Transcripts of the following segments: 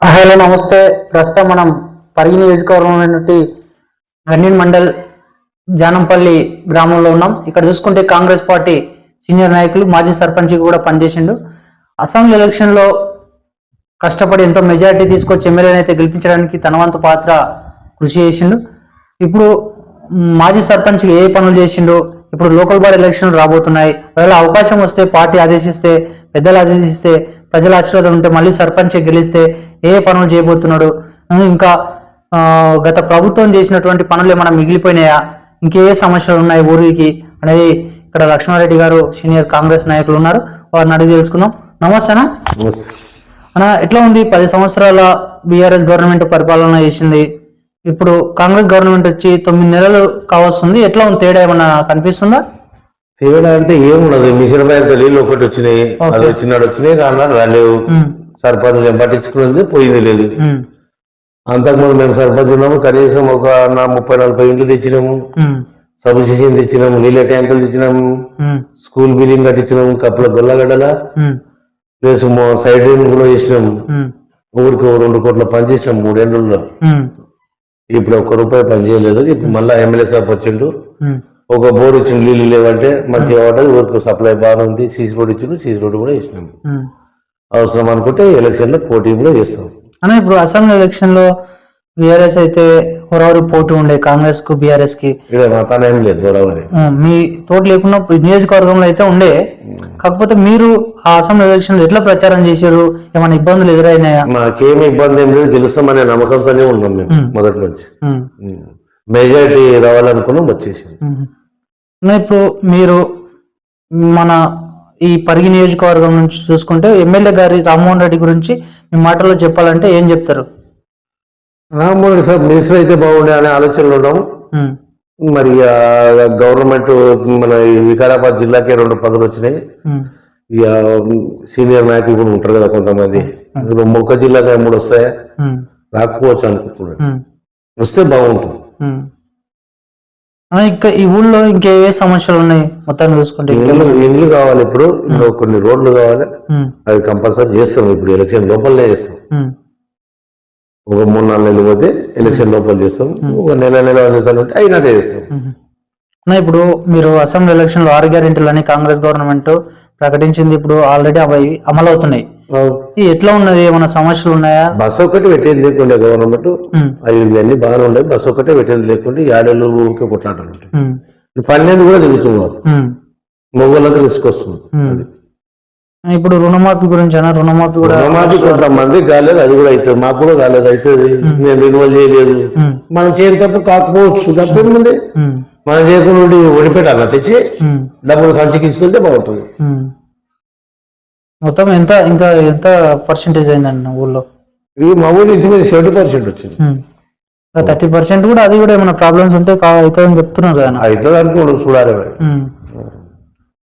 Hello నమస్తే. ప్రస్తుతం మనం పరిగి నియోజకవర్గంలోని గన్నీన్ మండల్ జానంపల్లి గ్రామంలో ఉన్నాం. ఇక్కడ చూసుకుంటే కాంగ్రెస్ పార్టీ సీనియర్ నాయకులు మాజీ సర్పంచ్ కూడా పనిచేసిండు. అసెంబ్లీ ఎలక్షన్లో కష్టపడి ఎంతో మెజారిటీ తీసుకొచ్చి ఎమ్మెల్యేని అయితే గెలిపించడానికి తన వంతు పాత్ర కృషి చేసిండు. ఇప్పుడు మాజీ సర్పంచ్ ఏ పనులు చేసిండు? ఇప్పుడు లోకల్ బాడీ ఎలక్షన్లు రాబోతున్నాయి. ఒకవేళ అవకాశం వస్తే పార్టీ ఆదేశిస్తే పెద్దలు ఆదేశిస్తే ప్రజల ఆశీర్వాదం ఉంటే మళ్ళీ సర్పంచ్ గెలిస్తే ఏ పనులు చేయబోతున్నాడు? ఇంకా గత ప్రభుత్వం చేసినటువంటి పనులు ఏమైనా మిగిలిపోయినాయా? ఇంకే సమస్యలు ఉన్నాయి ఊరికి? అనేది ఇక్కడ లక్ష్మారెడ్డి గారు సీనియర్ కాంగ్రెస్ నాయకులు ఉన్నారు. వారిని అడిగి తెలుసుకుందాం. నమస్తేనా అన్న. ఎట్లా ఉంది? పది సంవత్సరాల బీఆర్ఎస్ గవర్నమెంట్ పరిపాలన చేసింది. ఇప్పుడు కాంగ్రెస్ గవర్నమెంట్ వచ్చి తొమ్మిది నెలలు కావస్తుంది. ఎట్లా ఉంది? తేడా ఏమన్నా కనిపిస్తుందా? తేడా అంటే ఏముండదు. మిషన్ పైన నీళ్ళు ఒకటి వచ్చినాయి. అది వచ్చినాడు వచ్చినాయి రాన్నాడు. రాలేవు సర్పంచ్ ఏం పట్టించుకున్నది పోయింది లేదు. అంతకుముందు మేము సర్పంచ్ ఉన్నాము కనీసం ఒక నా ముప్పై నలభై ఇండ్లు తెచ్చినాము. ఉమ్, సబ్ స్టేషన్ తెచ్చినాము నీళ్ళ ట్యాంకులు తెచ్చినాము. స్కూల్ బిల్డింగ్ కట్టించినాము కప్పుల గొల్లగడ్డల. ప్లస్ సైడ్ రేంజ్ కూడా చేసినాము ఊరికి రెండు కోట్ల పని చేసినాం మూడేళ్ళలో ఇప్పుడు ఒక్క రూపాయి పని చేయలేదు. ఇప్పుడు మళ్ళీ ఎమ్మెల్యే సాబ్ వచ్చిండు. ఒక బోర్ ఇచ్చిన నీళ్ళు లేవంటే మంచిగా పడ్డది ఊరికి సప్లై బాగా ఉంది సీసీ రోడ్ ఇచ్చిండు సీసీ రోడ్ కూడా ఇచ్చినాము. అవసరం అనుకుంటే ఎలక్షన్లో పోటీ కూడా చేస్తాం. అన్న ఇప్పుడు అసెంబ్లీ ఎలక్షన్లో బీఆర్ఎస్ అయితే హోరావరి పోటీ ఉండే కాంగ్రెస్కు బీఆర్ఎస్కి ఏం లేదు ఉమ్, మీ తోట లేకుండా నియోజకవర్గంలో అయితే ఉండే. కాకపోతే మీరు ఆ అసెంబ్లీ ఎలక్షన్లో ఎట్లా ప్రచారం చేశారు? ఏమైనా ఇబ్బందులు ఎదురైనాయా? మాకేమి ఇబ్బంది ఏం లేదు తెలుస్తామనే నమ్మకంతోనే ఉన్నాం మేము. మొదటి నుంచి. మెజారిటీ రావాలనుకున్నాం. అన్న, ఇప్పుడు మీరు మన ఈ పరిగి నియోజకవర్గం నుంచి చూసుకుంటే ఎమ్మెల్యే గారి రామ్మోహన్ రెడ్డి గురించి మీ మాటల్లో చెప్పాలంటే ఏం చెప్తారు? రామ్మోహన్ రెడ్డి సార్ మినిస్టర్ అయితే బాగుండే అనే ఆలోచనలో ఉన్నాము మ్మ్. మరి గవర్నమెంట్ మన వికారాబాద్ జిల్లాకే రెండు పదవులు వచ్చినాయి. ఇక సీనియర్ నాయకులు కూడా ఉంటారు కదా కొంతమంది. ఇప్పుడు మొక్క జిల్లాకి మూడు వస్తాయా. రాకపోవచ్చు అనుకుంటున్నాను. వస్తే బాగుంటుంది. ఇంకా ఈ ఊళ్ళో ఇంకే ఏ సమస్యలు ఉన్నాయి. మొత్తాన్ని చూసుకుంటే ఇండ్లు ఇండ్లు కావాలి ఇప్పుడు. ఇంకా కొన్ని రోడ్లు కావాలి. అది కంపల్సరీ చేస్తాం. ఇప్పుడు ఎలక్షన్ లోపలనే చేస్తాం. ఒక మూడు నాలుగు నెలలు పోతే ఎలక్షన్ లోపల చేస్తాం. ఒక నెల నెల వంద ఉంటే అయినాక చేస్తాం. ఇప్పుడు మీరు అసెంబ్లీ ఎలక్షన్లో ఆరు గ్యారెంటీలు అని కాంగ్రెస్ గవర్నమెంట్ ప్రకటించింది ఇప్పుడు ఆల్రెడీ అవి అమలవుతున్నాయి. ఎట్లా ఉన్నది? ఏమైనా సమస్యలు ఉన్నాయా? బస్సు ఒకటి పెట్టేది లేకుండే గవర్నమెంట్. మ్మ్. అవి ఇవన్నీ బాగానే ఉండే బస్సు ఒకటే పెట్టేది లేకుంటే ఏడేళ్ళు ఊరికే కొట్లాటలు ఉంటాయి పన్నెండు కూడా తిరుగుతున్నారు. మొగోళ్ళకి రిస్క్ వస్తుంది. అది. ఇప్పుడు రుణమాఫీ గురించి అన్న రుణమాఫీ కూడా రుణమాఫీ కొంతమంది కాలేదు అది కూడా అవుతుంది మాకు కూడా కాలేదు అవుతుంది నేను రెన్యువల్ చేయలేదు. మనం చేయని తప్పు కాకపోవచ్చు తప్పేముంది. మనం చేయకుండా ఉండి ఒడిపెట్టాలి తెచ్చి. డబ్బులు సంచికి ఇసుకెళ్తే బాగుంటుంది. మొత్తం ఎంత ఇంకా ఎంత పర్సెంటేజ్ అయిందన్న ఊళ్ళో? ఇవి మా ఊరి నుంచి మీద సెవెంటీ పర్సెంట్ వచ్చింది థర్టీ పర్సెంట్ కూడా అది కూడా ఏమైనా ప్రాబ్లమ్స్ ఉంటే అవుతుందని చెప్తున్నారు కదా. అవుతుంది అనుకోండి చూడాలి.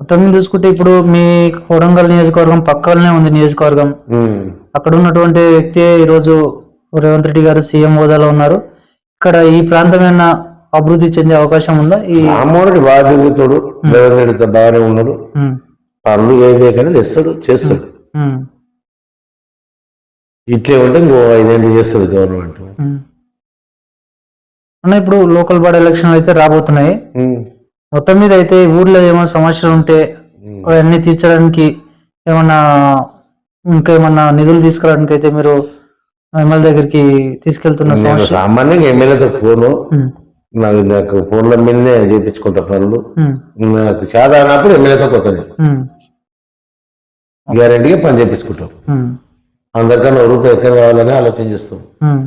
మొత్తం చూసుకుంటే ఇప్పుడు మీ కొడంగల్ నియోజకవర్గం పక్కనే ఉంది నియోజకవర్గం. అక్కడ ఉన్నటువంటి వ్యక్తి ఈరోజు రేవంత్ రెడ్డి గారు సీఎం హోదాలో ఉన్నారు. ఇక్కడ ఈ ప్రాంతం ఏమైనా అభివృద్ధి చెందే అవకాశం ఉందా? ఈ రామ్మోహన్ బాగా తిరుగుతాడు. రేవంత్ రెడ్డితో బాగానే ఉన్నాడు. పనులు ఏం లేకనే తెస్తాడు చేస్తాడు. ఇట్లే ఉంటే ఇంకో ఐదేళ్ళు చేస్తుంది గవర్నమెంట్. అన్న ఇప్పుడు లోకల్ బాడీ ఎలక్షన్లు అయితే రాబోతున్నాయి. మొత్తం మీద అయితే ఊర్లో ఏమైనా సమస్యలు ఉంటే. అవన్నీ తీర్చడానికి ఏమన్నా ఇంకా ఏమన్నా నిధులు తీసుకురావడానికి అయితే మీరు ఎమ్మెల్యే దగ్గరికి తీసుకెళ్తున్న సామాన్యంగా ఎమ్మెల్యేతో ఫోను. నాకు నాకు ఫోన్ల మీదనే చేయించుకుంటా పనులు. నాకు సాధారణప్పుడు ఎమ్మెల్యేతో కొత్తనే ఉమ్, గ్యారంటీగా పని చేయించుకుంటాం ఉమ్, అందరికన్నా రూపాయి ఎక్కడ కావాలని ఆలోచన చేస్తాం. ఉమ్,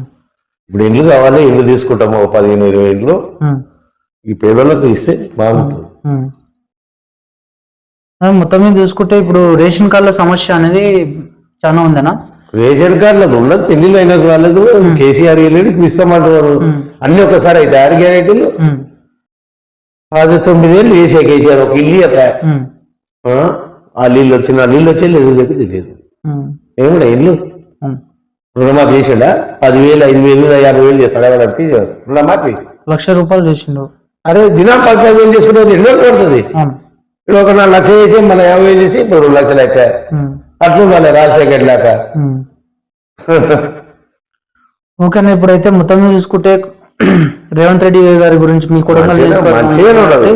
ఇప్పుడు ఇండ్లు కావాలి ఇల్లు తీసుకుంటాము ఒక పదిహేను ఇరవై ఇండ్లు ఉమ్, ఈ పేదలకు ఇస్తే బాగుంటుంది. మొత్తం మీద చూసుకుంటే ఇప్పుడు రేషన్ కార్డుల సమస్య అనేది చాలా ఉందనా రేషన్ కార్డులకు ఉన్నది పెళ్ళిళ్ళు అయినా రాలేదు. కేసీఆర్ వెళ్ళి ఇప్పుడు ఇస్తామంటున్నారు. అన్ని ఒకసారి అయితే ఆరు గ్యారెంటీలు. అది తొమ్మిదేళ్ళు వేసే కేసీఆర్ ఒక ఇల్లు ఉమ్, ఆ? నీళ్ళు వచ్చిన నీళ్ళు వచ్చే లేదు లేదు తెలియదు. ఉమ్, ఏమన్నా ఇల్లు. రుణమాఫీ చేసాడా? పదివేలు ఐదు వేలు యాభై వేలు చేస్తాడా వాళ్ళకి రుణమాఫీ. లక్ష రూపాయలు చేసిండు. అరే దినం పది వేలు చేసుకుంటే ఎన్నో పడుతుంది? అవును. ఇప్పుడు ఒక నాలుగు లక్షలు చేసి మన యాభై వేలు చేసి ఇప్పుడు రెండు లక్షలు లెక్క. ఉమ్, అట్లుండాలి రాజశేఖర్ లేక ఓకేనా ఇప్పుడైతే మొత్తం చూసుకుంటే రేవంత్ రెడ్డి గారి గురించి మీ కూడా మంచిగా- ఉండదు.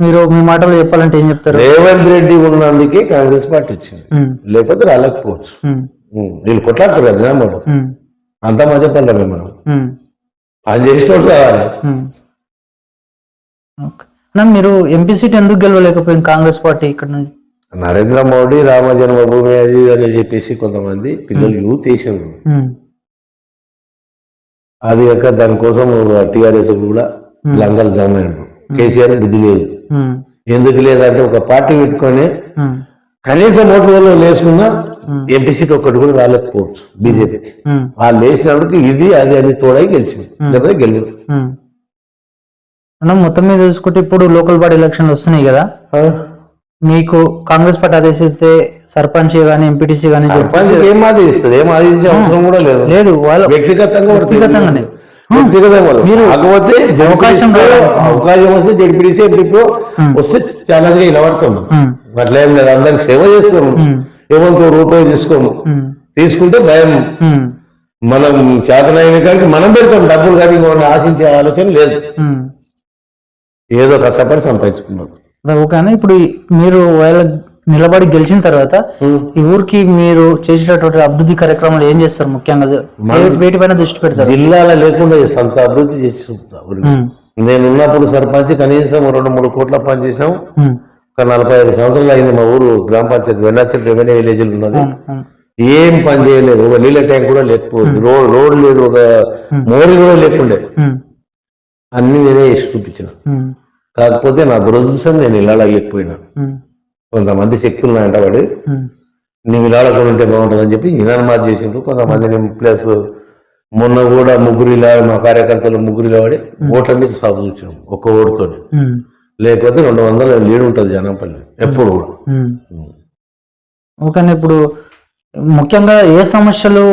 మీరు మీ మాటలు చెప్పాలంటే ఏం చెప్తారు? రేవంత్ రెడ్డి ఉన్నందుకే కాంగ్రెస్ పార్టీ వచ్చింది. లేకపోతే రాలేకపోవచ్చు. వీళ్ళు కొట్లాడుతారు కదా అంత మధ్య పల్లెమే మనం. ఆయన చేసినోడు కావాలి. మీరు ఎంపీ సీట్ ఎందుకు గెలవలేకపోయింది కాంగ్రెస్ పార్టీ ఇక్కడ నుంచి? నరేంద్ర మోడీ రామ జన్మభూమి అది అని చెప్పేసి కొంతమంది పిల్లలు యూత్ వేసారు అది యొక్క దానికోసం టీఆర్ఎస్ కూడా లంగలు జమైనారు కేసీఆర్ బుద్ధి లేదు ఎందుకు లేదంటే ఒక పార్టీ పెట్టుకొని ఉమ్, కనీసం ఓటు వల్ల వేసుకున్నా ఎంపీ సీట్ ఒక్కటి కూడా రాలేకపోవచ్చు బీజేపీకి ఉమ్, వాళ్ళు వేసినందుకు ఇది అది అని తోడై గెలిచింది. లేకపోతే గెలవదు ఉమ్. అన్న మొత్తం మీద చూసుకుంటే ఇప్పుడు లోకల్ బాడీ ఎలక్షన్లు వస్తున్నాయి కదా. మీకు కాంగ్రెస్ పార్టీ ఆదేశిస్తే సర్పంచ్ గానీ ఎంపీటీసీ గానీ ఏం ఆదేశిస్తుంది? ఏం ఆదేశించే అవసరం కూడా లేదు. లేదు వాళ్ళ వ్యక్తిగతంగా వ్యక్తిగతంగానే. మీరు కాకపోతే అవకాశం రావాలి. అవకాశం వస్తే జడ్పీటీసీ ఎంపీపీ వస్తే ఛాలెంజ్గా నిలబడుతున్నాం అట్లా ఏం లేదు. అందరికి సేవ చేస్తాము. ఏమంతో రూపాయి తీసుకోము. తీసుకుంటే భయం. మనం చేతనైన కానీ మనం పెడతాం. డబ్బులు కానీ ఇంకోటి ఆశించే ఆలోచన లేదు. ఏదో కష్టపడి సంపాదించుకున్నాం. ఇప్పుడు మీరు వాళ్ళ నిలబడి గెలిచిన తర్వాత ఈ ఊరికి మీరు చేసేటటువంటి అభివృద్ధి కార్యక్రమాలు ఏం చేస్తారు ముఖ్యంగా? వేటిపైన దృష్టి పెడతారు? జిల్లాలో లేకుండా సంత అభివృద్ధి చేసి నేను ఉన్నప్పుడు సర్పంచ్ కనీసం రెండు మూడు కోట్ల పని ఉమ్, ఒక నలభై ఐదు సంవత్సరాలు అయింది మా ఊరు గ్రామ పంచాయతీ. వెన్నాచల్ రెవెన్యూ విలేజ్ ఉన్నది. ఏం పని చేయలేదు. ఒక నీళ్ళ ట్యాంక్ కూడా లేకపోయింది రోడ్ రోడ్ లేదు. ఒక మోరీ కూడా లేకుండే. అన్ని నేనే చేసి చూపించిన కాకపోతే నా దురదృష్టం నేను ఇళ్ళలేకపోయినా ఉమ్, కొంతమంది శక్తులు వెంటబడి ఉమ్, నీవు ఇళ్ళకుండా ఉంటే బాగుంటుందని చెప్పి ఇనానమార్ చేసిండ్రు. కొంతమందిని ప్లస్ మొన్న కూడా ముగ్గురు ఇలా మా కార్యకర్తలు ముగ్గురు ఇలా పడి ఓట్ల మీద సాగు చూసినాం ఒక్క ఓటుతో లేకపోతే రెండు వందల లీడ్ ఉంటుంది జనంపల్లి ఎప్పుడు కూడా. ఓకేనా ఇప్పుడు ముఖ్యంగా ఏ సమస్యలు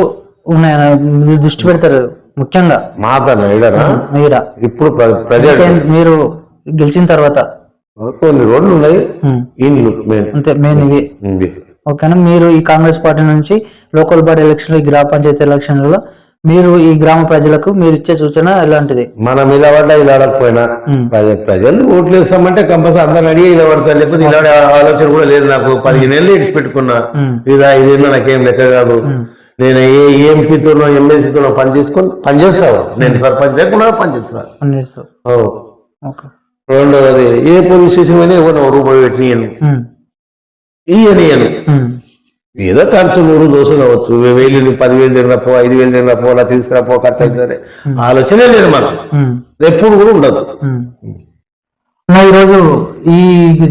ఉన్నాయని మీరు దృష్టి పెడతారు ముఖ్యంగా. మాత ఇడరా మీరా ఇప్పుడు ప్రజెంట్ మీరు గెలిచిన తర్వాత. కొన్ని రోడ్లు ఉన్నాయి ఇండ్లు మెయిన్. అంతే మెయిన్ ఇవి. ఓకేనా? మీరు ఈ కాంగ్రెస్ పార్టీ నుంచి లోకల్ బాడీ ఎలక్షన్ ఈ గ్రామ పంచాయతీ ఎలక్షన్లలో మీరు ఈ గ్రామ ప్రజలకు మీరు ఇచ్చే సూచన ఎలాంటిది? మనం ఇలా పడ్డా ఇలా ఆడకపోయినా ప్రజలు ఓట్లు వేస్తామంటే కంపల్సరీ అందరిని అడిగి ఇలా పడతారు లేకపోతే ఇలా ఆలోచన కూడా లేదు నాకు. పదిహేను ఏళ్ళు ఇడిచి పెట్టుకున్నా. ఇదా ఇదేమో నాకేం లెక్క కాదు. నేను ఏ ఎంపీతోనో ఎమ్మెల్సీతోనో పని చేసుకొని పని చేస్తావు? నేను సర్పంచ్ లేకుండా పని చేస్తా. అన్నిస్తూ ఓ. ఓకే. రెండవది ఏ పోలీస్ స్టేషన్ అయినా ఎవరినో రూపాయి ఇయ్యనియను ఉమ్, ఏదో ఖర్చు నూరు దోశ కావచ్చు వేలు పదివేలు తిరిగిన పో ఐదు వేలు తిరిగిన పో అలా తీసుకురా పో ఖర్చు అవుతుంది ఆలోచనే లేదు ఉమ్, ఎప్పుడు కూడా ఉండదు. ఈరోజు ఈ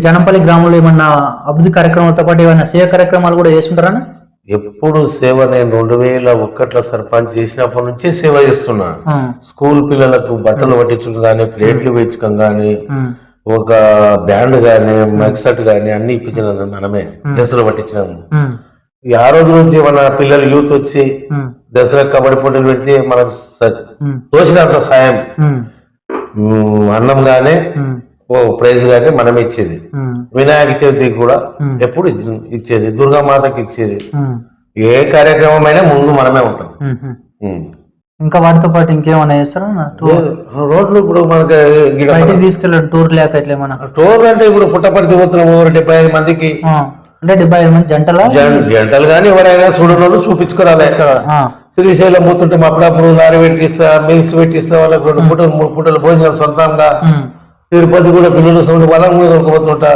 జనంపల్లి గ్రామంలో ఏమన్నా అభివృద్ధి కార్యక్రమాలతో పాటు ఏమైనా సేవ కార్యక్రమాలు కూడా చేస్తుంటారా ఎప్పుడు సేవ నేను రెండు వేల ఒక్కట్ల సర్పంచ్ చేసినప్పటి నుంచే సేవ చేస్తున్నా. స్కూల్ పిల్లలకు బట్టలు పట్టించడం కానీ ప్లేట్లు వేయించడం కానీ ఒక బ్యాండ్ కానీ మైక్సెట్ కానీ అన్ని ఇప్పించినది మనమే డ్రెస్సులు పట్టించినాము ఆ. రోజు నుంచి మన పిల్లలు యూత్ వచ్చి దసరా కబడ్డీ పోటీలు పెడితే మనకు ఉమ్, తోచినంత సాయం. అన్నం గానే ఓ ప్రైజ్ గానీ మనం ఇచ్చేది వినాయక చవితికి కూడా ఎప్పుడు ఇచ్చేది. దుర్గామాతకి ఇచ్చేది. ఏ కార్యక్రమం అయినా ముందు మనమే ఉంటాం. ఇంకా వాటితో పాటు ఇంకేమైనా చేస్తారా? రోడ్లు ఇప్పుడు మనకి తీసుకెళ్ళండి టూర్ లేక ఇట్లా ఏమన్నా టోర్ అంటే ఇప్పుడు పుట్టపరిచి పోతున్నాము డెబ్బై ఐదు మందికి. అంటే డెబ్బై ఐదు మంది జంటలా? జంటలు కానీ ఎవరైనా చూడనోళ్ళు చూపించుకోరాలి. ఆ, శ్రీశైలం పోతుంటే అప్పుడప్పుడు లారీ పెట్టిస్తా మిల్స్ పెట్టిస్తా వాళ్ళకి రెండు పూటలు మూడు పూటలు భోజనం సొంతంగా. తిరుపతి కూడా పిల్లలు సొంత వాళ్ళని కూడా దొరకపోతుంటా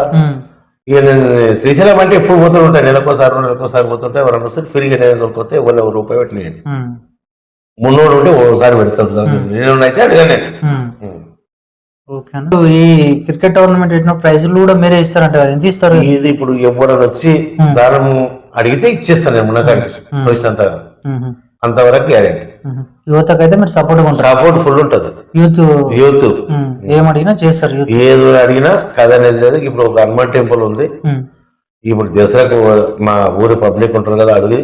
ఇక నేను శ్రీశైలం అంటే ఎప్పుడు పోతుంటా నెలకోసారి రెండు నెలకోసారి పోతుంటే ఎవరైనా వస్తే ఫ్రీగా నేను దొరికితే ఎవరు ఒక రూపాయి పెట్టినాను ఉమ్, మున్నోడు ఉంటే ఒకసారి పెడతాడు నేను. అయితే అన్న. ఈ క్రికెట్ టోర్నమెంట్ పెట్టిన ప్రైజులు కూడా మీరే ఇస్తారంట ఎంత ఇస్తారు? ఇది ఇప్పుడు ఎవరైనా వచ్చి దానం అడిగితే ఇచ్చేస్తాను నేను ఉమ్, అంతవరకు గ్యారెంటీ. ఉమ్. యువతకైతే మీరు సపోర్ట్గా ఉంటారు. సపోర్ట్ ఫుల్ ఉంటుంది. యూత్. యూత్. ఉమ్, ఏం అడిగినా చేస్తారు యూత్. ఏది అడిగినా కథ అనేది లేదు. ఇప్పుడు ఒక హనుమాన్ టెంపుల్ ఉంది. ఇప్పుడు దసరాకు మా ఊరి పబ్లిక్ ఉంటారు కదా అడిగి.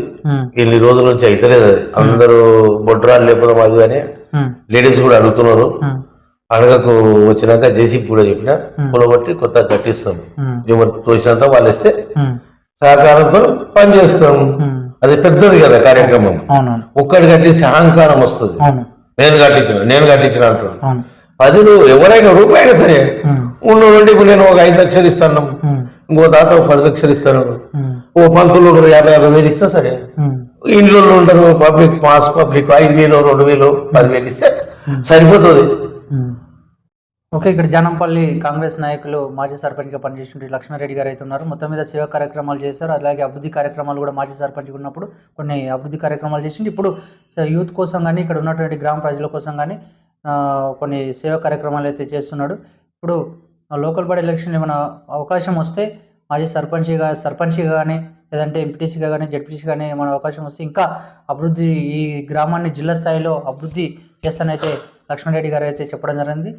ఇన్ని రోజుల నుంచి అయితలేదు అది. అందరూ బొడ్రాలు లేకపోతే అది అని లేడీస్ కూడా అడుగుతున్నారు. అడగకు వచ్చినాక జేసీబీ కూడా చెప్పిన పొలగొట్టి కొత్త కట్టిస్తాం. ఎవరు తోచినంత వాళ్ళు ఇస్తే సహకారంతో పనిచేస్తాం. అది పెద్దది కదా కార్యక్రమం. ఒక్కటి కట్టేసి అహంకారం వస్తుంది. నేను కట్టించిన నేను కట్టించిన అంటున్నాడు. అవును. పదులు ఎవరైనా రూపాయలు సరే ఉండు ఇప్పుడు నేను ఒక ఐదు లక్షలు ఇస్తాను. ఇంకో తాత ఒక పది లక్షలు ఇస్తాను. ఓ పంతులు యాభై యాభై వేలు ఇచ్చినా సరే ఇంట్లో ఉండరు పబ్లిక్ మాస్ పబ్లిక్ ఐదు వేలు రెండు వేలు పదివేలు ఇస్తే సరిపోతుంది. ఓకే ఇక్కడ జానంపల్లి కాంగ్రెస్ నాయకులు మాజీ సర్పంచ్గా పనిచేస్తుంటే లక్ష్మారెడ్డి గారు అయితే ఉన్నారు. మొత్తం మీద సేవా కార్యక్రమాలు చేశారు. అలాగే అభివృద్ధి కార్యక్రమాలు కూడా మాజీ సర్పంచ్గా ఉన్నప్పుడు కొన్ని అభివృద్ధి కార్యక్రమాలు చేసి ఇప్పుడు యూత్ కోసం కానీ ఇక్కడ ఉన్నటువంటి గ్రామ ప్రజల కోసం కానీ కొన్ని సేవా కార్యక్రమాలు అయితే చేస్తున్నాడు. ఇప్పుడు లోకల్ బాడీ ఎలక్షన్లు ఏమైనా అవకాశం వస్తే మాజీ సర్పంచ్గా సర్పంచ్గా కానీ లేదంటే ఎంపీటీసీగా కానీ జడ్పీసీ కానీ ఏమైనా అవకాశం వస్తే ఇంకా అభివృద్ధి ఈ గ్రామాన్ని జిల్లా స్థాయిలో అభివృద్ధి చేస్తానైతే లక్ష్మణరెడ్డి గారు అయితే చెప్పడం జరిగింది.